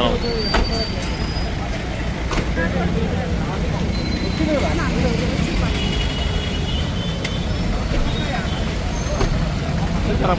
দাঁড়াও খারাপ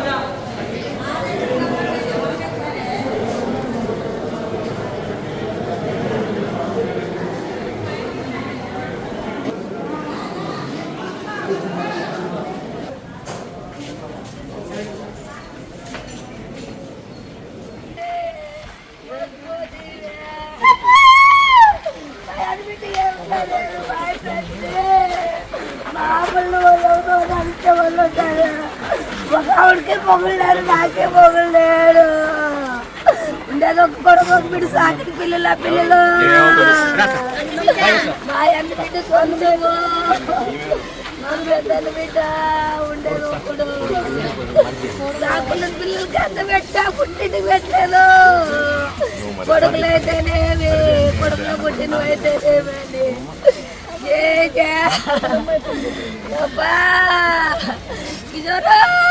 నాకే పొగలేడు ఉండేది ఒక కొడుకు ఒక బిడ్డ సాకిరి పిల్లల పిల్లలు. మా అన్న బిడ్డ సొంతము. మా పెద్దల బిడ్డ ఉండేది ఒకడు సాకుల పిల్లలకి అంత పెట్టా పుట్టింటికి పెట్టలేదు. కొడుకులు పుట్టినవైతేనేమి కొడుకులు జే. అబ్బా అండి ఏ ఎవరు అబ్బా అన్ని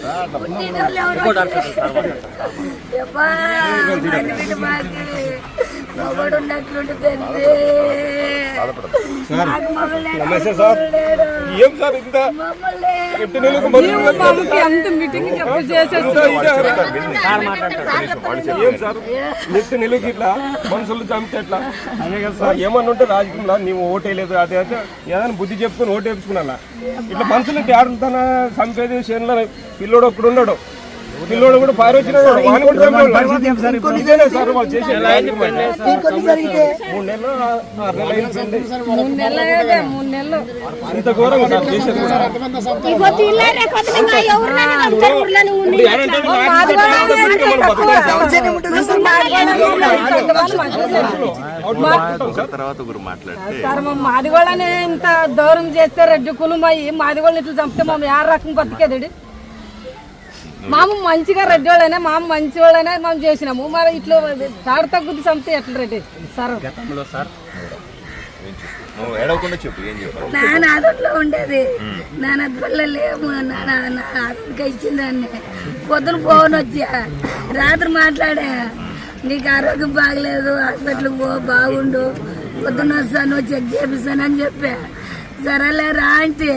అంత మీటింగ్ చెప్పి ఏం సార్ నెక్స్ట్ నెలకి ఇట్లా మనుషులు చంపితే ఎట్లా ఏమన్నా ఉంటే రాజకీయంలో నీవు ఓటేయలేదు అదే ఏదైనా బుద్ధి చెప్పుకొని ఓటు ఇట్లా మనుషులు తేడుతాన చంపేది చేనులో పిల్లోడు ఒక్కడు ఉన్నాడు. పిల్లోడు కూడా ఫైర్ వచ్చిన ఇంత ఘోరంగా సార్ చేసేది మాది కూడా ఇంత దూరం చేస్తే రెడ్డి కులు మాది కూడా ఇట్లా చంపితే మేము ఏ రకం బతికేది మామ మంచిగా రెడ్డి వాళ్ళనే మామ మంచి వాళ్ళనే మనం చేసినాము. మరి ఇట్లా తాడు తగ్గుద్ది చంపితే ఎట్లా రెడ్డి సార్. నువ్వు ఏడవకుండా చెప్పు ఏం చెప్పావు నాన్న అదట్లో ఉండేది. నాన్న పిల్ల లేము నాన్న అతనికి ఇచ్చిందాన్ని. పొద్దున ఫోన్ వచ్చా. రాత్రి మాట్లాడా. నీకు ఆరోగ్యం బాగలేదు హాస్పిటల్కి పో బాగుండు. పొద్దున్న వస్తాను చెక్ చేపిస్తాను అని చెప్పా. సరేలే రా అంటే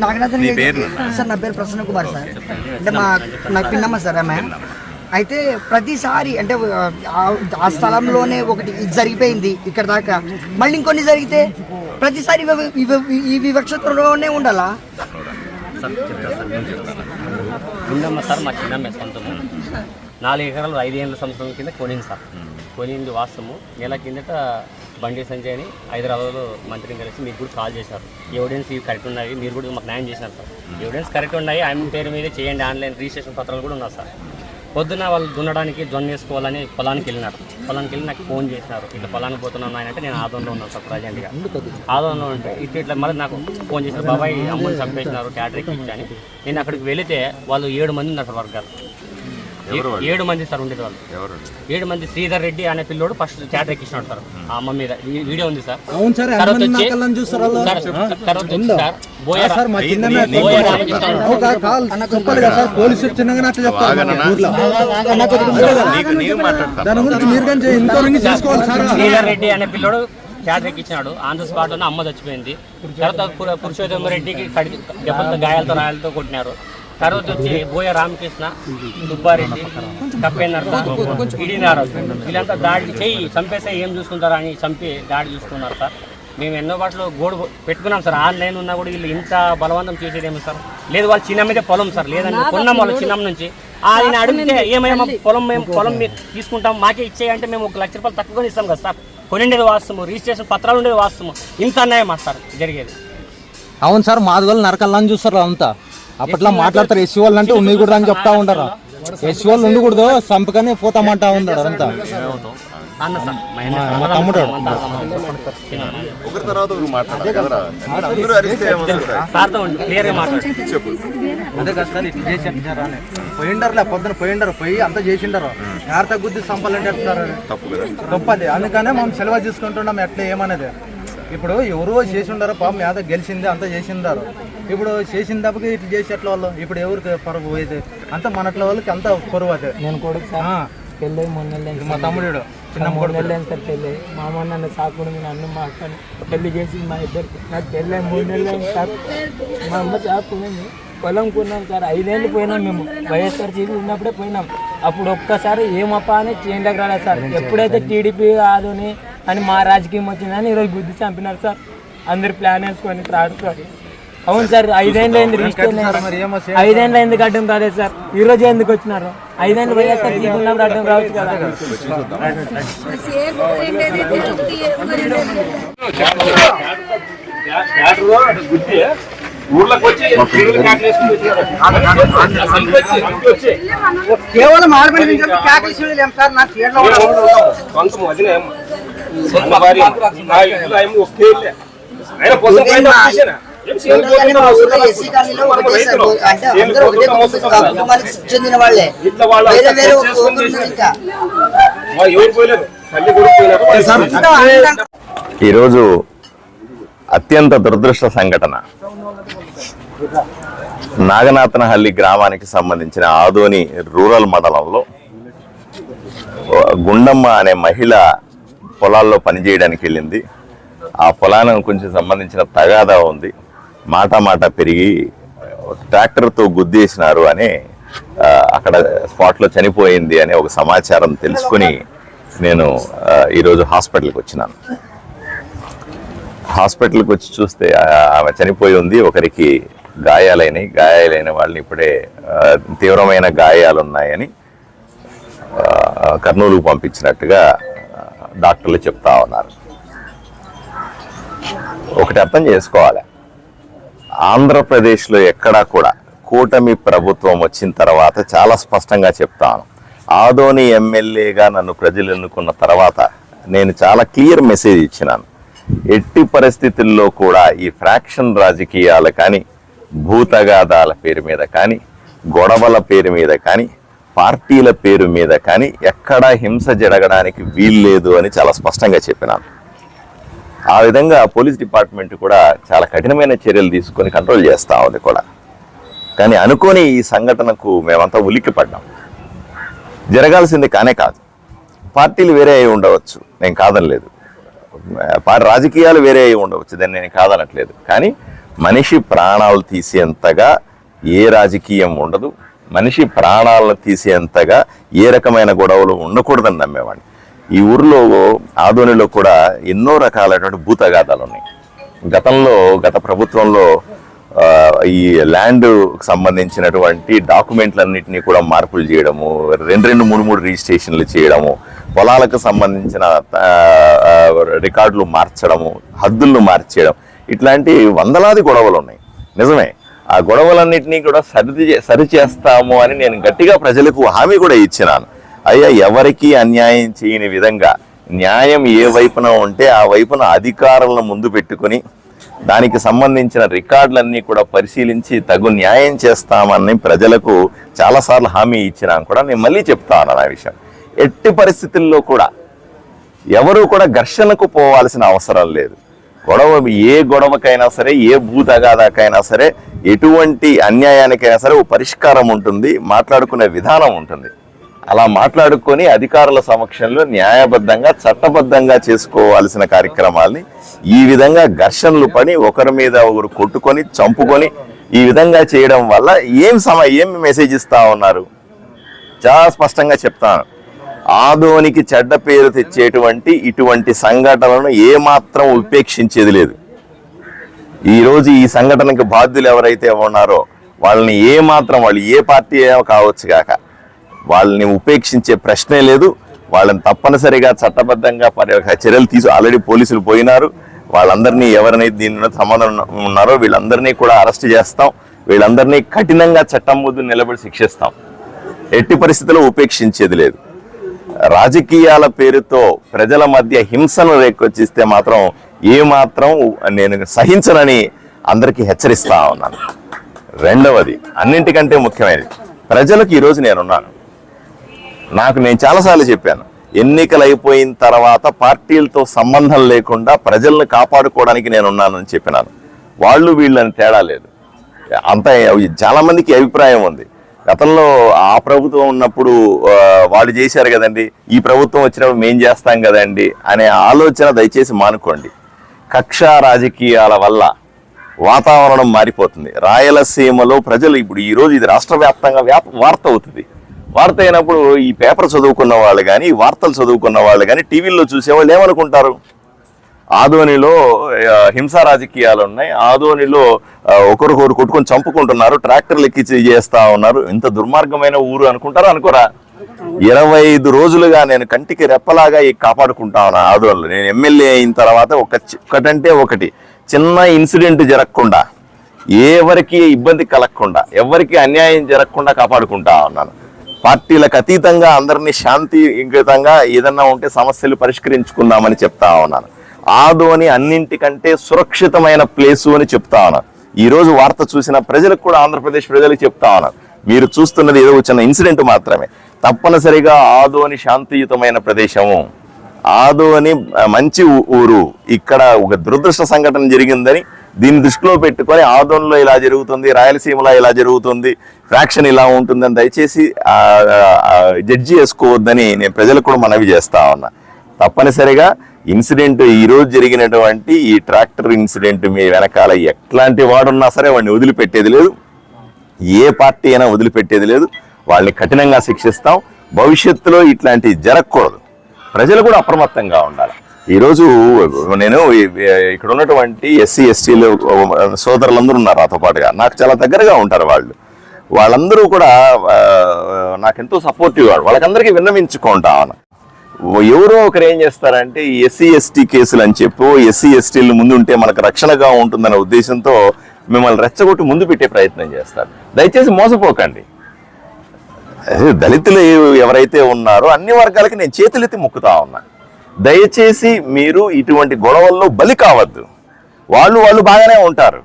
నాగనాథన్? సార్ నా పేరు ప్రసన్న కుమార్ సార్. అంటే మా నాకు పిన్నమ్మ సార్ ఆమె. అయితే ప్రతిసారి అంటే ఆ- ఆ స్థలంలోనే ఒకటి ఇది జరిగిపోయింది ఇక్కడ దాకా. మళ్ళీ ఇంకొన్ని జరిగితే ప్రతిసారి ఈ వివక్షతలోనే ఉండాలా? సార్ మా చిన్నమ్మ నాలుగు ఎకరాలు ఐదు ఏళ్ళ సంవత్సరం కింద కొనింది సార్. కొనింది వాస్తవము. నెల కిందట బండి సంజయ్ అని హైదరాబాద్లో మంత్రిని కలిసి మీకు కూడా కాల్ చేశారు. ఎవిడెన్స్ ఇవి కరెక్ట్ ఉన్నాయి మీరు కూడా మాకు న్యాయం చేశారు సార్. ఎవిడెన్స్ కరెక్ట్ ఉన్నాయి ఆయన పేరు మీదే చేయండి ఆన్లైన్ రిజిస్ట్రేషన్ పత్రాలు కూడా ఉన్నారు సార్. పొద్దున వాళ్ళు దున్నడానికి జొన్న వేసుకోవాలని పొలానికి వెళ్ళినారు. పొలానికి వెళ్ళి నాకు ఫోన్ చేసినారు. ఇట్లా పొలానికి పోతున్నాను ఆయన అంటే నేను ఆదంలో ఉన్నాను సార్ ప్రజెంట్గా. ఆదంలో ఉంటే ఇట్లా ఇట్లా మరి నాకు ఫోన్ చేశారు బాబాయ్ అమ్మని చంపేసినారు క్యాటరీకి అని నేను అక్కడికి వెళితే వాళ్ళు ఏడు మంది ఉన్నారు సార్ వర్గాలు. ఏడు మంది సార్ ఉండేది వాళ్ళు. ఏడు మంది శ్రీధర్ రెడ్డి అనే పిల్లోడు ఫస్ట్ చాట్ ఎక్కించినాడు సార్. ఆ అమ్మ మీద. ఈ వీడియో ఉంది సార్. తర్వాత వచ్చి తర్వాత వచ్చి శ్రీధర్ రెడ్డి అనే పిల్లోడు క్యాట్ ఎక్కించినాడు. ఆన్ ద స్పాట్లోనే అమ్మ చచ్చిపోయింది. తర్వాత పురుషోత్తమ రెడ్డికి దెబ్బలతో గాయాలతో రాయాలతో కొట్టినారు. తర్వాత వచ్చి బోయ రామకృష్ణ సుబ్బారెడ్డి కప్పేనారు ఇడినారు వీళ్ళంతా దాడి చెయ్యి చంపేస్తే ఏం చూసుకుంటారా అని చంపి దాడి చూసుకున్నారు సార్. మేము ఎన్నో బాటలో గోడు పెట్టుకున్నాం సార్. ఆన్లైన్ ఉన్నా కూడా వీళ్ళు ఇంత బలవంతం చేసేదేమో సార్? లేదు వాళ్ళు చిన్న మీదే పొలం సార్. లేదని కొన్నాం వాళ్ళు చిన్న నుంచి. ఆయన అడిగితే ఏమైనా పొలం మేము పొలం తీసుకుంటాం మాకే ఇచ్చేయంటే మేము ఒక లక్ష రూపాయలు తక్కువ ఇస్తాం కదా సార్. కొనిండేది వాస్తవము రిజిస్ట్రేషన్ పత్రాలు ఉండేది వాస్తవము. ఇంత అన్యాయమా సార్ జరిగేది. అవును సార్ మాది వాళ్ళు నరకల్లని చూస్తారు అంతా. అప్పట్లో మాట్లాడతారు ఎస్సీ వాళ్ళు అంటే ఉండకూడదు అని చెప్తా ఉంటారు ఎస్సీ వాళ్ళు ఉండకూడదు చంపకని పోతామంటా మా- మా తమ్ముడు. ఒకరి తర్వాత ఒకరు అదే కదా సార్ ఇట్లా చేసి పోయిండరులే పొద్దున పోయిండరు పోయి అంతా చేసిండరు. ఎవరితో గుద్ది చంపాలంటే ఎట్లున్నారు తప్పు కదా. తప్పది. అందుకనే మనం సెలవు తీసుకుంటున్నాం ఎట్లా ఏమనేది? ఇప్పుడు ఎవరు చేసి ఉండరు పాపం ఏదో గెలిచింది అంతా చేసిండారు. ఇప్పుడు చేసిన దెబ్బకి ఇట్లా చేసి వాళ్ళు? ఇప్పుడు ఎవరికి పరువు పోయేది? అంతా మనట్ల వాళ్ళకి అంతా పరువు అదే. నేను కొడుకు సార్. పెళ్ళి మూడు నెలలు ఇది మా తమ్ముడు చిన్న మూడు నెలలు సార్ పెళ్ళి. మా అమ్మ నన్ను సాకుడు మీ నన్ను మా అక్కని పెళ్ళి చేసి మా ఇద్దరికి. నాకు పెళ్ళి మూడు నెలలు అయింది సార్. మా అమ్మ సాకునేది. పొలం కొన్నాం సార్. ఐదేళ్ళు పోయినాం మేము. వైఎస్ఆర్ సీపీ ఉన్నప్పుడే పోయినాం. అప్పుడు ఒక్కసారి ఏమప్ప అని రాలేదు సార్. ఎప్పుడైతే టీడీపీ ఆదుని అని మా రాజకీయం వచ్చిందని ఈరోజు బుద్ధి చంపినారు సార్. అందరు ప్లాన్ వేసుకొని రాడు సార్. అవును సార్ ఐదేళ్ళు అయింది రిజిస్టర్ ఐదేళ్ళు ఎందుకు అడ్డం రాలేదు సార్. ఈ రోజు ఎందుకు వచ్చినారు? ఐదేళ్ళు వైఎస్ఆర్ సీపీ ఉన్నప్పుడు అడ్డం రావచ్చు కదా. కేవలం ఆడపిల్ల సార్? నా సొంతం వదిలే చెందిన వాళ్ళే. వేరే వేరే ఇంకా. ఈరోజు అత్యంత దురదృష్ట సంఘటన. నాగనాథనహల్లి గ్రామానికి సంబంధించిన ఆదోని రూరల్ మండలంలో గుండమ్మ అనే మహిళ పొలాల్లో పనిచేయడానికి వెళ్ళింది. ఆ పొలానికి కొంచెం సంబంధించిన తగాదా ఉంది. మాట మాట పెరిగి ట్రాక్టర్తో గుద్దేసినారు అని అక్కడ స్పాట్లో చనిపోయింది అనే ఒక సమాచారం తెలుసుకుని నేను ఈరోజు హాస్పిటల్కి వచ్చినాను. హాస్పిటల్కి వచ్చి చూస్తే ఆమె చనిపోయి ఉంది. ఒకరికి గాయాలైనవి గాయాలైన వాళ్ళని ఇప్పుడే తీవ్రమైన గాయాలు ఉన్నాయని కర్నూలుకు పంపించినట్టుగా డాక్టర్లు చెప్తా ఉన్నారు. ఒకటి అర్థం చేసుకోవాలి. ఆంధ్రప్రదేశ్లో ఎక్కడా కూడా కూటమి ప్రభుత్వం వచ్చిన తర్వాత చాలా స్పష్టంగా చెప్తాను. ఆదోని ఎమ్మెల్యేగా నన్ను ప్రజలు ఎన్నుకున్న తర్వాత నేను చాలా క్లియర్ మెసేజ్ ఇచ్చినాను. ఎట్టి పరిస్థితుల్లో కూడా ఈ ఫ్రాక్షన్ రాజకీయాలు కానీ భూతగాదాల పేరు మీద కానీ గొడవల పేరు మీద కానీ పార్టీల పేరు మీద కానీ ఎక్కడా హింస జరగడానికి వీల్లేదు అని చాలా స్పష్టంగా చెప్పినాను ఆ విధంగా పోలీస్ డిపార్ట్మెంట్ కూడా చాలా కఠినమైన చర్యలు తీసుకొని కంట్రోల్ చేస్తా ఉంది కూడా. కానీ అనుకోని ఈ సంఘటనకు మేమంతా ఉలిక్కి పడ్డాం. జరగాల్సింది కానే కాదు. పార్టీలు వేరే అయి ఉండవచ్చు. నేను కాదనలేదు. రాజకీయాలు వేరే అయి ఉండవచ్చు. దాన్ని నేను కాదనట్లేదు. కానీ మనిషి ప్రాణాలు తీసేంతగా ఏ రాజకీయం ఉండదు. మనిషి ప్రాణాలను తీసేంతగా ఏ రకమైన గొడవలు ఉండకూడదని నమ్మేవాడిని. ఈ ఊర్లో ఆదోనిలో కూడా ఎన్నో రకాలైనటువంటి భూతగాథాలు ఉన్నాయి. గతంలో గత ప్రభుత్వంలో ఈ ల్యాండ్ సంబంధించినటువంటి డాక్యుమెంట్లన్నింటినీ కూడా మార్పులు చేయడము రెండు రెండు మూడు మూడు రిజిస్ట్రేషన్లు చేయడము పొలాలకు సంబంధించిన రికార్డులు మార్చడము హద్దులను మార్చేయడం ఇట్లాంటి వందలాది గొడవలు ఉన్నాయి. నిజమే. ఆ గొడవలన్నింటినీ కూడా సరి సరిచేస్తాము అని నేను గట్టిగా ప్రజలకు హామీ కూడా ఇచ్చినాను. అయ్యా ఎవరికీ అన్యాయం చేయని విధంగా న్యాయం ఏ వైపున ఉంటే ఆ వైపున అధికారులను ముందు పెట్టుకుని దానికి సంబంధించిన రికార్డులన్నీ కూడా పరిశీలించి తగు న్యాయం చేస్తామని ప్రజలకు చాలాసార్లు హామీ ఇచ్చినాను కూడా నేను మళ్ళీ చెప్తా ఉన్నాను ఆ విషయం. ఎట్టి పరిస్థితుల్లో కూడా ఎవరు కూడా ఘర్షణకు పోవాల్సిన అవసరం లేదు. గొడవ ఏ గొడవకైనా సరే ఏ భూ తగాదాకైనా సరే ఎటువంటి అన్యాయానికైనా సరే ఓ పరిష్కారం ఉంటుంది మాట్లాడుకునే విధానం ఉంటుంది. అలా మాట్లాడుకొని అధికారుల సమక్షంలో న్యాయబద్ధంగా చట్టబద్ధంగా చేసుకోవాల్సిన కార్యక్రమాల్ని ఈ విధంగా ఘర్షణలు పడి ఒకరి మీద ఒకరు కొట్టుకొని చంపుకొని ఈ విధంగా చేయడం వల్ల ఏం సమ ఏం మెసేజ్ ఇస్తా ఉన్నారు? చాలా స్పష్టంగా చెప్తాను. ఆదోనికి చెడ్డ పేరు తెచ్చేటువంటి ఇటువంటి సంఘటనలను ఏమాత్రం ఉపేక్షించేది లేదు. ఈరోజు ఈ సంఘటనకి బాధ్యులు ఎవరైతే ఉన్నారో వాళ్ళని ఏమాత్రం వాళ్ళు ఏ పార్టీ కావచ్చు కాక వాళ్ళని ఉపేక్షించే ప్రశ్నే లేదు. వాళ్ళని తప్పనిసరిగా చట్టబద్ధంగా చర్యలు తీసు ఆల్రెడీ పోలీసులు పోయినారు. వాళ్ళందరినీ ఎవరినైతే దీనిలో సంబంధం ఉన్నారో వీళ్ళందరినీ కూడా అరెస్ట్ చేస్తాం. వీళ్ళందరినీ కఠినంగా చట్టం ముందు నిలబడి శిక్షిస్తాం. ఎట్టి పరిస్థితుల్లో ఉపేక్షించేది లేదు. రాజకీయాల పేరుతో ప్రజల మధ్య హింసను రేకొచ్చిస్తే మాత్రం ఏమాత్రం నేను సహించనని అందరికీ హెచ్చరిస్తా ఉన్నాను. రెండవది అన్నింటికంటే ముఖ్యమైనది ప్రజలకు ఈరోజు నేనున్నాను. నాకు నేను చాలాసార్లు చెప్పాను ఎన్నికలు అయిపోయిన తర్వాత పార్టీలతో సంబంధం లేకుండా ప్రజల్ని కాపాడుకోవడానికి నేను ఉన్నానని చెప్పినాను. వాళ్ళు వీళ్ళని తేడా లేదు. అంత చాలామందికి అభిప్రాయం ఉంది. గతంలో ఆ ప్రభుత్వం ఉన్నప్పుడు వాళ్ళు చేశారు కదండి. ఈ ప్రభుత్వం వచ్చినప్పుడు మేం చేస్తాం కదండి అనే ఆలోచన దయచేసి మానుకోండి. కక్ష రాజకీయాల వల్ల వాతావరణం మారిపోతుంది. రాయలసీమలో ప్రజలు ఇప్పుడు ఈరోజు ఇది రాష్ట్ర వ్యాప్తంగా వ్యాప వార్త అవుతుంది. వార్త అయినప్పుడు ఈ పేపర్ చదువుకున్న వాళ్ళు కానీ వార్తలు చదువుకున్న వాళ్ళు కానీ టీవీల్లో చూసేవాళ్ళు ఏమనుకుంటారు? ఆదోనిలో హింసా రాజకీయాలు ఉన్నాయి. ఆదోనిలో ఒకరికొకరు కొట్టుకొని చంపుకుంటున్నారు ట్రాక్టర్లు ఎక్కించి చేస్తా ఉన్నారు. ఇంత దుర్మార్గమైన ఊరు అనుకుంటారా అనుకోరా? ఇరవై ఐదు రోజులుగా నేను కంటికి రెప్పలాగా కాపాడుకుంటా ఉన్నా ఆదోనిలో నేను ఎమ్మెల్యే అయిన తర్వాత ఒక ఒకటంటే ఒకటి. చిన్న ఇన్సిడెంట్ జరగకుండా ఎవరికి ఇబ్బంది కలగకుండా ఎవరికి అన్యాయం జరగకుండా కాపాడుకుంటా ఉన్నాను. పార్టీలకు అతీతంగా అందరినీ శాంతియుతంగా ఏదన్నా ఉంటే సమస్యలు పరిష్కరించుకుందామని చెప్తా ఉన్నాను. ఆదోని అన్నింటికంటే సురక్షితమైన ప్లేసు అని చెప్తా ఉన్నాను ఈరోజు వార్త చూసిన ప్రజలకు కూడా ఆంధ్రప్రదేశ్ ప్రజలకు చెప్తా ఉన్నాను మీరు చూస్తున్నది ఏదో చిన్న ఇన్సిడెంట్ మాత్రమే. తప్పనిసరిగా ఆదోని శాంతియుతమైన ప్రదేశము. ఆదోని మంచి ఊ- ఊరు. ఇక్కడ ఒక దురదృష్ట సంఘటన జరిగిందని దీన్ని దృష్టిలో పెట్టుకొని ఆదోన్లో ఇలా జరుగుతుంది రాయలసీమలో ఇలా జరుగుతుంది ఫ్రాక్షన్ ఇలా ఉంటుందని దయచేసి జడ్జి చేసుకోవద్దని నేను ప్రజలకు కూడా మనవి చేస్తా ఉన్నా తప్పనిసరిగా ఇన్సిడెంట్ ఈ రోజు జరిగినటువంటి ఈ ట్రాక్టర్ ఇన్సిడెంట్ మీ వెనకాల ఎట్లాంటి వాడున్నా సరే వాడిని వదిలిపెట్టేది లేదు. ఏ పార్టీ అయినా వదిలిపెట్టేది లేదు. వాళ్ళని కఠినంగా శిక్షిస్తాం. భవిష్యత్తులో ఇట్లాంటివి జరగకూడదు. ప్రజలు కూడా అప్రమత్తంగా ఉండాలి. ఈరోజు నేను ఇక్కడ ఉన్నటువంటి ఎస్సీ ఎస్టీలు సోదరులందరూ ఉన్నారు నాతో పాటుగా. నాకు చాలా దగ్గరగా ఉంటారు వాళ్ళు. వాళ్ళందరూ కూడా నాకెంతో సపోర్టివ్ వాడు. వాళ్ళకందరికీ విన్నవించుకుంటా ఎవరో ఒకరు ఏం చేస్తారంటే ఎస్సీ ఎస్టీ కేసులు అని చెప్పు ఎస్సీ ఎస్టీలు ముందు ఉంటే మనకు రక్షణగా ఉంటుందనే ఉద్దేశంతో మిమ్మల్ని రెచ్చగొట్టి ముందు పెట్టే ప్రయత్నం చేస్తారు. దయచేసి మోసపోకండి. అదే దళితులు ఎవరైతే ఉన్నారో అన్ని వర్గాలకి నేను చేతులెత్తి మొక్కుతా ఉన్నా. దయచేసి మీరు ఇటువంటి గొడవల్లో బలి కావద్దు. వాళ్ళు వాళ్ళు బాగానే ఉంటారు.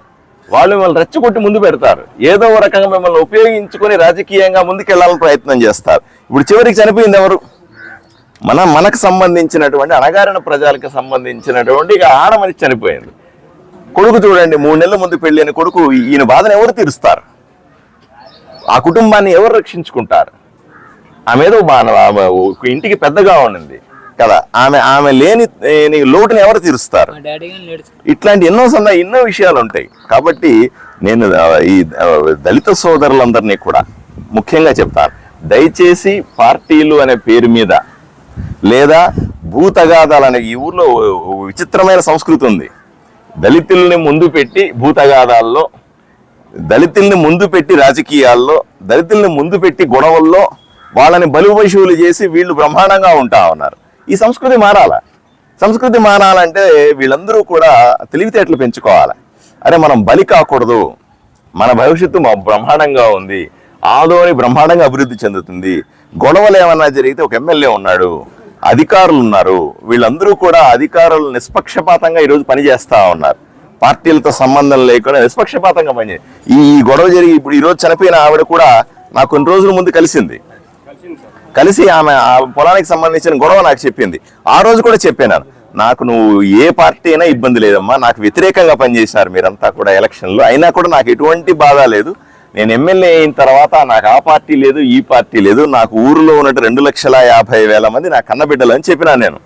వాళ్ళు మిమ్మల్ని రెచ్చగొట్టి ముందు పెడతారు. ఏదో ఒక రకంగా మిమ్మల్ని ఉపయోగించుకొని రాజకీయంగా ముందుకెళ్ళాలని ప్రయత్నం చేస్తారు. ఇప్పుడు చివరికి చనిపోయింది ఎవరు? మన మనకు సంబంధించినటువంటి అణగారిన ప్రజలకు సంబంధించినటువంటి ఇక ఆడమని చనిపోయింది. కొడుకు చూడండి మూడు నెలల ముందు పెళ్ళైన కొడుకు ఈయన బాధను ఎవరు తీరుస్తారు? ఆ కుటుంబాన్ని ఎవరు రక్షించుకుంటారు? ఆమె ఏదో ఇంటికి పెద్దగా ఉండింది కదా. ఆమె ఆమె లేని లోటుని ఎవరు తీరుస్తారు? ఇట్లాంటి ఎన్నో సంద ఎన్నో విషయాలు ఉంటాయి కాబట్టి నేను ఈ దళిత సోదరులందరినీ కూడా ముఖ్యంగా చెప్తాను. దయచేసి పార్టీలు అనే పేరు మీద లేదా భూతగాథాలు అనే ఈ ఊర్లో విచిత్రమైన సంస్కృతి ఉంది. దళితుల్ని ముందు పెట్టి భూతగాథాల్లో దళితుల్ని ముందు పెట్టి రాజకీయాల్లో దళితుల్ని ముందు పెట్టి గొడవల్లో వాళ్ళని బలుపశువులు చేసి వీళ్ళు బ్రహ్మాండంగా ఉంటా ఉన్నారు. ఈ సంస్కృతి మారాల? సంస్కృతి మారాలంటే వీళ్ళందరూ కూడా తెలివితేటలు పెంచుకోవాలి? అరే మనం బలి కాకూడదు. మన భవిష్యత్తు మా బ్రహ్మాండంగా ఉంది. ఆదోని బ్రహ్మాండంగా అభివృద్ధి చెందుతుంది. గొడవలు ఏమన్నా జరిగితే ఒక ఎమ్మెల్యే ఉన్నాడు. అధికారులు ఉన్నారు వీళ్ళందరూ కూడా అధికారులు నిష్పక్షపాతంగా ఈరోజు పనిచేస్తూ ఉన్నారు. పార్టీలతో సంబంధం లేకుండా నిష్పక్షపాతంగా పనిచే ఈ గొడవ జరిగి ఇప్పుడు ఈరోజు చనిపోయిన ఆవిడ కూడా నాకు కొన్ని రోజుల ముందు కలిసింది. కలిసి ఆమె ఆ పొలానికి సంబంధించిన గొడవ నాకు చెప్పింది. ఆ రోజు కూడా చెప్పాను నాకు నువ్వు ఏ పార్టీ అయినా ఇబ్బంది లేదమ్మా. నాకు వ్యతిరేకంగా పనిచేసినారు మీరంతా కూడా ఎలక్షన్లో. అయినా కూడా నాకు ఎటువంటి బాధ లేదు. నేను ఎమ్మెల్యే అయిన తర్వాత నాకు ఆ పార్టీ లేదు ఈ పార్టీ లేదు నాకు ఊరిలో ఉన్నట్టు రెండు లక్షల యాభై వేల మంది నా కన్నబిడ్డలు అని చెప్పినాను నేను.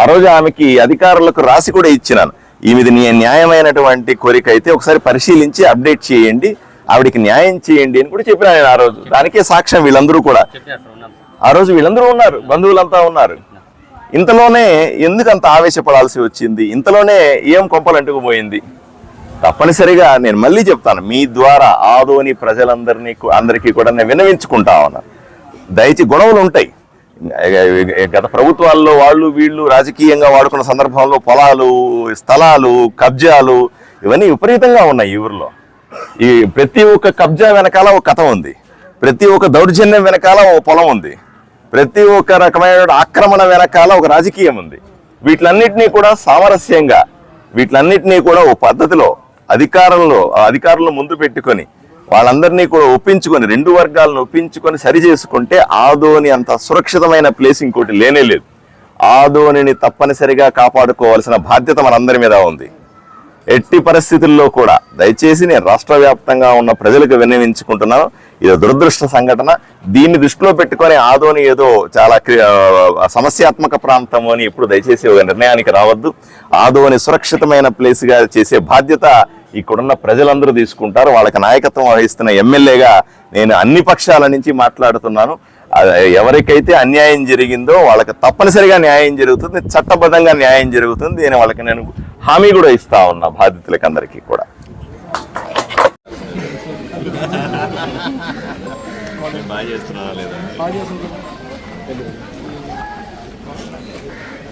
ఆ రోజు ఆమెకి అధికారులకు రాసి కూడా ఇచ్చినాను. ఈమెది నీ న్యాయమైనటువంటి కోరిక అయితే ఒకసారి పరిశీలించి అప్డేట్ చేయండి ఆవిడికి న్యాయం చేయండి అని కూడా చెప్పినా నేను ఆ రోజు. దానికే సాక్ష్యం వీళ్ళందరూ కూడా. ఆ రోజు వీళ్ళందరూ ఉన్నారు బంధువులంతా ఉన్నారు. ఇంతలోనే ఎందుకు అంత ఆవేశపడాల్సి వచ్చింది? ఇంతలోనే ఏం కొంపలంటుకుపోయింది తప్పనిసరిగా నేను మళ్ళీ చెప్తాను మీ ద్వారా ఆదోని ప్రజలందరినీ అందరికీ కూడా నేను వినవించుకుంటా ఉన్నాను దయచి గొడవలు ఉంటాయి. గత ప్రభుత్వాల్లో వాళ్ళు వీళ్ళు రాజకీయంగా వాడుకున్న సందర్భంలో పొలాలు స్థలాలు కబ్జాలు ఇవన్నీ విపరీతంగా ఉన్నాయి ఈ ఊర్లో. ఈ ప్రతి ఒక్క కబ్జా వెనకాల ఒక కథ ఉంది. ప్రతి ఒక్క దౌర్జన్యం వెనకాల ఒక పొలం ఉంది. ప్రతి ఒక్క రకమైన ఆక్రమణ వెనకాల ఒక రాజకీయం ఉంది. వీటిలన్నింటినీ కూడా సామరస్యంగా వీటిలన్నింటినీ కూడా ఓ పద్ధతిలో అధికారంలో ఆ ముందు పెట్టుకొని వాళ్ళందరినీ కూడా ఒప్పించుకొని రెండు వర్గాలను ఒప్పించుకొని సరి చేసుకుంటే ఆదోని అంత సురక్షితమైన ప్లేస్ ఇంకోటి లేనే లేదు. ఆదోనిని తప్పనిసరిగా కాపాడుకోవాల్సిన బాధ్యత మనందరి మీద ఉంది. ఎట్టి పరిస్థితుల్లో కూడా దయచేసి నేను రాష్ట్ర వ్యాప్తంగా ఉన్న ప్రజలకు విన్నవించుకుంటున్నాను. ఇది దురదృష్ట సంఘటన. దీన్ని దృష్టిలో పెట్టుకొని ఆదోని ఏదో చాలా క్రి- సమస్యాత్మక ప్రాంతం అని ఇప్పుడు దయచేసి ఒక నిర్ణయానికి రావద్దు. ఆదోని సురక్షితమైన ప్లేస్గా చేసే బాధ్యత ఇక్కడున్న ప్రజలందరూ తీసుకుంటారు. వాళ్ళకి నాయకత్వం వహిస్తున్న ఎమ్మెల్యేగా నేను అన్ని పక్షాల నుంచి మాట్లాడుతున్నాను. ఎవరికైతే అన్యాయం జరిగిందో వాళ్ళకి తప్పనిసరిగా న్యాయం జరుగుతుంది. చట్టబద్ధంగా న్యాయం జరుగుతుంది. నేను వాళ్ళకి నేను హామీ కూడా ఇస్తా ఉన్నా బాధితులకి అందరికీ కూడా.